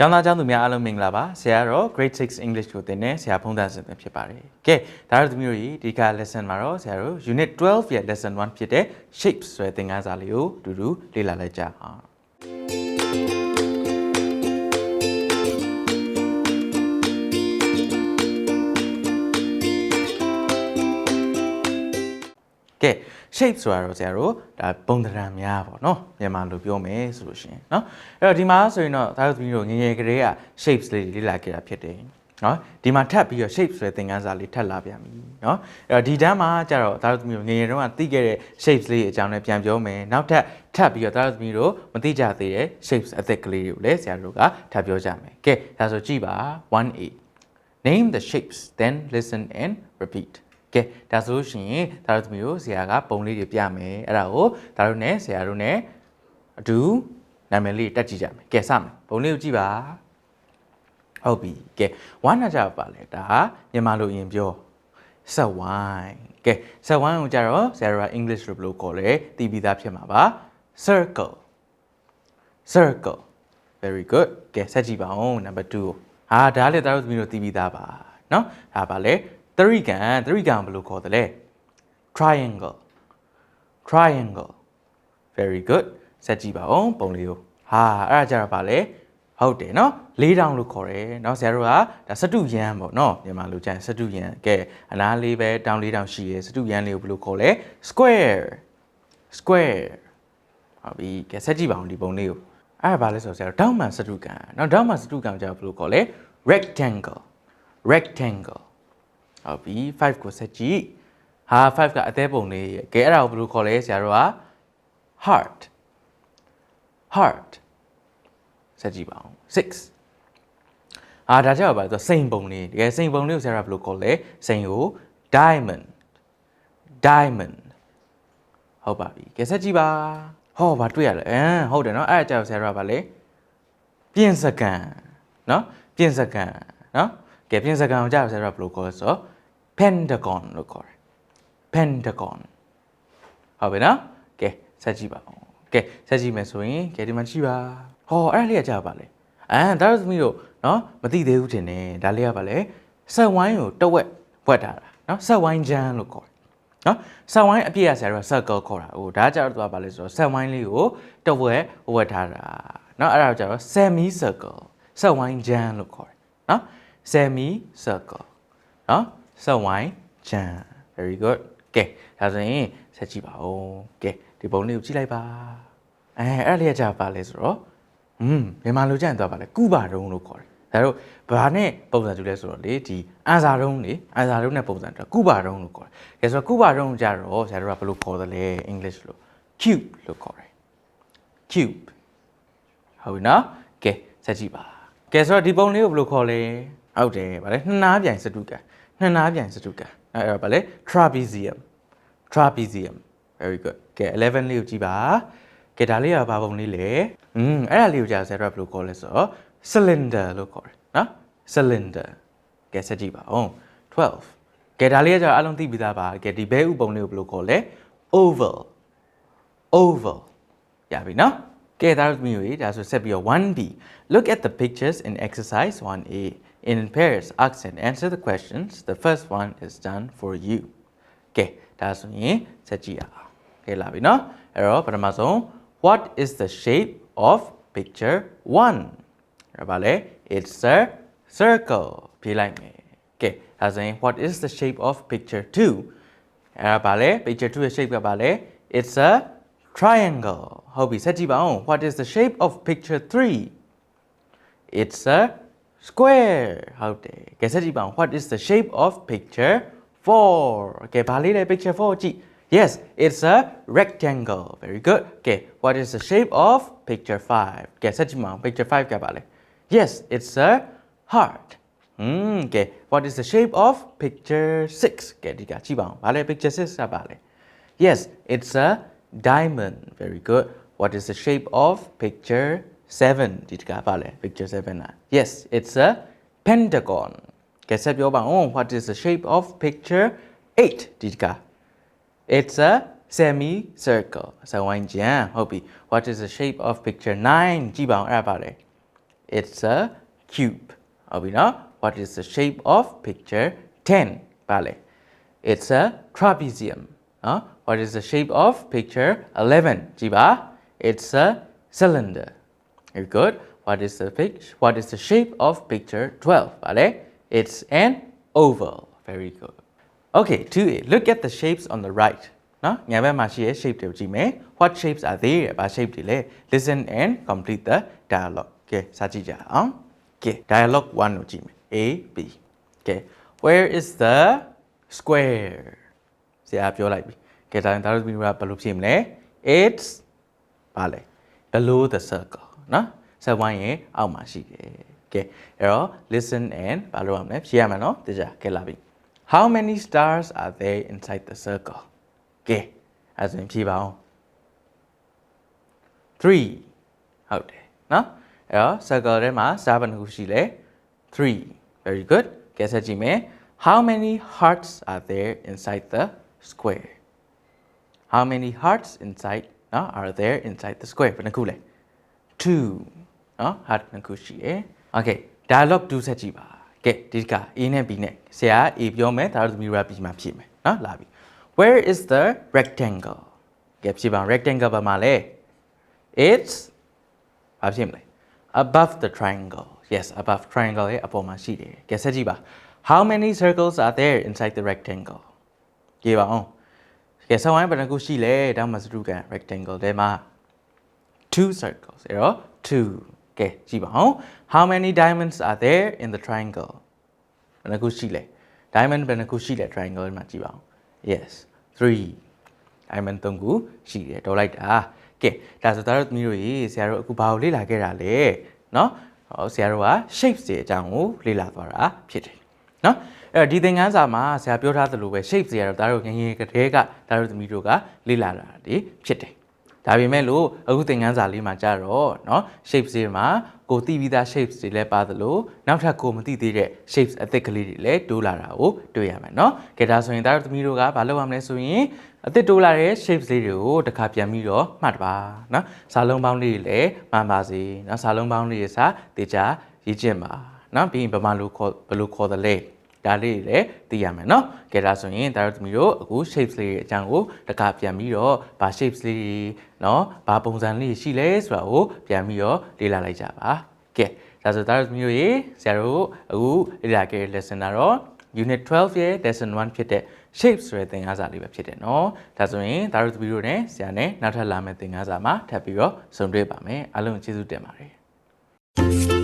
ကျောင်းသားကျောင်းသူများအားလုံးမင်္ဂလာပါဆရာကတော့ grade 6 English ကိုသင်တဲ့ဆရာဖုန်းသားစင်ဖြစ်ပါတယ်ကဲဒါတော့သမီးတို့ဒီဒီက lesson မှာတော့ဆရာတို့ unit 12ရဲ့ lesson 1ဖြစ်တဲ့ shapes ဆိုတဲ့သင်ခန်းစာလေးကိုအတူတူလေ့လာလိုက်ကြအောင် shape ဆိုတာတော့ဆရာတို့ဒါပုံသဏ္ဍာန်များပေါ့နော်မြန်မာလိုပြောမယ်ဆိုလို့ရှိရင်เนาะအဲ့တော့ဒီမှာဆိုရင်တော့ဒါတို့သမီးတို့ငယ်ငယ်ကလေးက shapes လေးတွေလေ့လာခဲ့တာဖြစ်တယ်နော်ဒီမှာထပ်ပြီးတော့ shape ဆိုတဲ့သင်ခန်းစာလေးထပ်လာပြန်ပြီနော်အဲ့တော့ဒီတန်းမှာကျတော့ဒါတို့သမီးတို့ငယ်ငယ်တုန်းကသိခဲ့တဲ့ shapes လေးအကြောင်းနဲ့ပြန်ပြောမယ်နောက်ထပ်ထပ်ပြီးတော့ဒါတို့သမီးတို့မသိကြသေးတဲ့ shapes အသက်ကလေးတွေကိုလည်းဆရာတို့ကထပ်ပြောကြမယ်ကဲဒါဆိုကြည့်ပါ 1A name the shapes then listen and repeat ကဲဒါဆိုလို့ရှိရင်ဒါတို့သမီးတို့ဆရာကပုံလေးတွေပြမယ်အဲ့ဒါကိုဒါတို့ ਨੇ ဆရာတို့ ਨੇ အတူနာမည်လေးတက်ကြည့်ကြမယ်ကဲစမယ်ပုံလေးကိုကြည့်ပါဟုတ်ပြီကဲဝမ်းနာကြပါလေဒါမြန်မာလိုရင်ပြောဆက်ဝိုင်းကဲဆက်ဝိုင်းကိုကြတော့ဆရာတို့က English လိုဘယ်လိုခေါ်လဲသိပြီးသားဖြစ်မှာပါ circle circle very good ကဲဆက်ကြည့်ပါဦး number 2ကိုဟာဒါလည်းဒါတို့သမီးတို့သိပြီးသားပါเนาะဒါပါလေ သရိကံသရိကံဘယ်လိုခေါ်သလဲ triangle triangle very good ဆက်ကြည့်ပါဦးပုံလေးကိုဟာအဲ့ဒါကြတော့ဗာလဲဟုတ်တယ်เนาะလေးတောင်လို့ခေါ်တယ်เนาะဆရာတို့ကဒါစတုယန်ပေါ့เนาะမြန်မာလိုကျရင်စတုယန်ကဲအနားလေးပဲတောင်လေးတောင်ရှိရယ်စတုယန်လေးကိုဘယ်လိုခေါ်လဲ square square ဟုတ်ပြီကဲဆက်ကြည့်ပါဦးဒီပုံလေးကိုအဲ့ဒါဗာလဲဆိုတော့ဆရာတို့တောင်းမှန်စတုကံเนาะတောင်းမှန်စတုကံကိုကျတော့ဘယ်လိုခေါ်လဲ rectangle rectangle ဟုတ်ပြီ5ကိုဆက်ကြည့်ဟာ5ကအသေးပုံလေးရယ်ကဲအဲ့ဒါကိုဘယ်လိုခေါ်လဲဆရာတို့က heart heart ဆက်ကြည့်ပါအောင်6အာဒါကြောင့်ပါဆိုစိန်ပုံလေးတကယ်စိန်ပုံလေးကိုဆရာကဘယ်လိုခေါ်လဲစိန်ကို diamond diamond ဟုတ်ပါပြီကဲဆက်ကြည့်ပါဟောဘာတွေ့ရလဲအမ်ဟုတ်တယ်နော်အဲ့ဒါကြောင့်ဆရာကဗာလဲပြင်စကန်နော်ပြင်စကန်နော် ကဲပြင်စကန်ကိုကြောက်ဆရာကဘယ်လိုခေါ်လဲဆိုတော့ pentagon လို့ခေါ်တယ် pentagon ဟုတ်ပြီနော်ကဲဆက်ကြည့်ပါဦးကဲဆက်ကြည့်မယ်ဆိုရင်ကဲဒီမှာကြည့်ပါဟောအဲ့ဒါလေးကကြာပါလေအမ်ဒါတို့သမီးတို့နော်မသိသေးဘူးထင်တယ်ဒါလေးကပါလေဆက်ဝိုင်းကိုတဝက်ဘွက်ထားတာနော်ဆက်ဝိုင်းချမ်းလို့ခေါ်တယ်နော်ဆက်ဝိုင်းအပြည့်ရဆရာတို့က circle ခေါ်တာဟိုဒါကြတော့သူကပါလေဆိုတော့ဆက်ဝိုင်းလေးကိုတဝက်ဝက်ထားတာနော်အဲ့ဒါကြတော့ semi circle ဆက်ဝိုင်းချမ်းလို့ခေါ်တယ်နော် semi circle နော်ဆက်ဝိုင်းချမ်း very good ကဲဒါဆိုရင်ဆက်ကြည့်ပါဦးကဲဒီပုံလေးကိုကြည့်လိုက်ပါအဲအဲ့ဒါလေးကကြာပါလဲဆိုတော့อืมမြန်မာလိုကြရင်တော့ပါလဲကုပါတုံးလို့ခေါ်တယ်ဒါတော့ဘာနဲ့ပုံစံတူလဲဆိုတော့လေဒီအန်စာတုံးလေအန်စာတုံးနဲ့ပုံစံတူကုပါတုံးလို့ခေါ်တယ်ကဲဆိုတော့ကုပါတုံးကြတော့ဆရာတို့ကဘယ်လိုခေါ်သလဲ English လို့ cube လို့ခေါ်တယ် cube ဟုတ်ပြီနော်ကဲဆက်ကြည့်ပါကဲဆိုတော့ဒီပုံလေးကိုဘယ်လိုခေါ်လဲ ဟုတ်တယ်ဗါလဲနှစ်နားပြိုင်စတုကံနှစ်နားပြိုင်စတုကံအဲ့တော့ဗါလဲ trapezium trapezium very good ကဲ11လေးကိုကြည့်ပါကဲဒါလေးကဘာပုံလေးလဲอืมအဲ့ဒါလေးကိုကြာဆရာတို့ကဘယ်လိုခေါ်လဲဆိုတော့ cylinder လို့ခေါ်တယ်နော် cylinder ကဲဆက်ကြည့်ပါဦး12ကဲဒါလေးကကြာအလုံးသိပြီးသားပါကဲဒီဘဲဥပုံလေးကိုဘယ်လိုခေါ်လဲ oval oval ရပြီနော် ကဲဒါတို့မျိုးကြီးဒါဆိုဆက်ပြီးတော့ 1B look at the pictures in exercise 1A in pairs ask and answer the questions the first one is done for you ကဲဒါဆိုရင်ဆက်ကြည့်ရအောင်ကဲလာပြီနော်အဲ့တော့ပထမဆုံး what is the shape of picture 1အဲ့ဒါဗာလေ it's a circle ဖြေလိုက်မယ်ကဲဒါဆိုရင် what is the shape of picture 2အဲ့ဒါဗာလေ picture 2ရဲ့ shape ကဗာလေ it's a triangle ဟုတ်ပြီဆက်ကြည့်ပါဦး what is the shape of picture 3 it's a square ဟုတ်တယ်ကဲဆက်ကြည့်ပါဦး what is the shape of picture 4ကဲဘာလေးလဲ picture 4ကြည့် yes it's a rectangle very good ကဲ what is the shape of picture 5ကဲဆက်ကြည့်ပါဦး picture 5ကပါလဲ yes it's a heart อืมကဲ what is the shape of picture 6ကဲဒီကကြည့်ပါဦးဘာလဲ picture 6ကပါလဲ Yes, it's a diamond. Very good. What is the shape of picture 7? ဒီတကပါလေ picture 7လား Yes, it's a pentagon. ကဲဆက်ပြောပါဦး What is the shape of picture 8? ဒီတက It's a semicircle. စဝိုင်းကျန်ဟုတ်ပြီ What is the shape of picture 9? ကြည့်ပါဦးအဲ့ဒါပါလေ it's a cube ဟုတ်ပြီနော် what is the shape of picture 10ပါလေ it's a trapezium နော် what is the shape of picture 11ကြည်ပါ it's a cylinder very good what is the pic what is the shape of picture 12ပါလေ it's an oval very good okay 2a look at the shapes on the right နော်ညာဘက်မှာရှိတဲ့ shape တွေကိုကြည့်မယ် what shapes are they ဘာ shape တွေလဲ listen and complete the dialogue ကဲစာကြည့်ကြအောင်ကဲ dialogue 1ကိုကြည့်မယ် a b ကဲ where is the square ဆရာပြောလိုက်ပြီ ကဲဒါရင်ဒါတို့ပြီးတော့ဘယ်လိုဖြေမလဲ it's ဘာလဲ below the circle နော်ဆက်ဝိုင်းရဲ့အောက်မှာရှိတယ်ကဲအဲ့တော့ listen and ဘာလို့ရမလဲဖြေရမယ်နော်တကြကဲလာပြီ how many stars are there inside the circle ကဲအဲ့ဒါဆိုရင်ဖြေပါအောင်3ဟုတ်တယ်နော်အဲ့တော့ circle ထဲမှာ star ဘယ်နှခုရှိလဲ3 very good ကဲဆက်ကြည့်မယ် how many hearts are there inside the square how many hearts inside နော် are there inside the square ဘယ်နှခုလဲ2နော် heart နှစ်ခုရှိရယ် okay dialogue 2ဆက်ကြည့်ပါကဲဒီက A နဲ့ B နဲ့ဆရာ A ပြောမယ်ဒါတို့သမီးတို့က B မှာဖြည့်မယ်နော်လာပြီ where is the rectangle ကဲဖြည့်ပါ rectangle ဘာမှာလဲ it's ဘာဖြစ်မလဲ above the triangle yes above triangle ရဲ့အပေါ်မှာရှိတယ်ကဲဆက်ကြည့်ပါ how many circles are there inside the rectangle ကြည့်ပါအောင် ကဲဆောင်းဝိုင်းဘယ်နှခုရှိလဲဒါမှစတုကန် rectangle ထဲမှာ two circles အဲ့တော့2ကဲကြည့်ပါအောင် how many diamonds are there in the triangle ဘယ်နှခုရှိလဲ diamond ဘယ်နှခုရှိလဲ triangle ထဲမှာကြည့်ပါအောင် yes 3 diamond 3ခုရှိတယ်ဒေါ်လိုက်တာကဲဒါဆိုတော့သမီးတို့ရေဆရာတို့အခုဘာကိုလေ့လာခဲ့တာလဲเนาะဟောဆရာတို့က shapes တွေအကြောင်းကိုလေ့လာသွားတာဖြစ်တယ် เนาะအဲ့တော့ဒီသင်ခန်းစာမှာဆရာပြောထားသလိုပဲ shapes တွေကတော့ဒါတို့ငယ်ငယ်ကတည်းကဒါတို့သမီးတို့ကလေ့လာတာတွေဖြစ်တယ်ဒါပေမဲ့လို့အခုသင်ခန်းစာလေးမှာကြတော့เนาะ shapes တွေမှာကိုသိပြီးသား shapes တွေလည်းပါသလိုနောက်ထပ်ကိုမသိသေးတဲ့ shapes အသစ်ကလေးတွေလည်းတိုးလာတာကိုတွေ့ရမယ်เนาะကဲဒါဆိုရင်ဒါတို့သမီးတို့ကဘာလုပ်ရမလဲဆိုရင်အသစ်တိုးလာတဲ့ shapes လေးတွေကိုတစ်ခါပြန်ပြီးတော့မှတ်တပါเนาะစာလုံးပေါင်းလေးတွေလည်းမှန်ပါစေเนาะစာလုံးပေါင်းလေးတွေစာတေချာရေးကျင့်ပါเนาะပြီးရင်ဗမာလိုခေါ်ဘယ်လိုခေါ်သလဲ ဒါလေးတွေလည်းသိရမယ်နော်ကဲဒါဆိုရင်ဒါတို့သမီးတို့အခု shapes လေးအကြောင်းကိုတခါပြန်ပြီးတော့ဘာ shapes လေးနော်ဘာပုံစံလေးရှိလဲဆိုတာကိုပြန်ပြီးတော့လေ့လာလိုက်ကြပါကဲဒါဆိုဒါတို့သမီးတို့ရေဆရာတို့အခုလေ့လာခဲ့တဲ့ lesson ကတော့ unit 12ရဲ့ lesson 1ဖြစ်တဲ့ shape ဆိုတဲ့သင်ခန်းစာလေးပဲဖြစ်တယ်နော်ဒါဆိုရင်ဒါတို့သမီးတို့ ਨੇ ဆရာ ਨੇ နောက်ထပ်လာမယ့်သင်ခန်းစာမှာထပ်ပြီးတော့ဆုံတွေ့ပါမယ်အားလုံးကျေးဇူးတင်ပါတယ်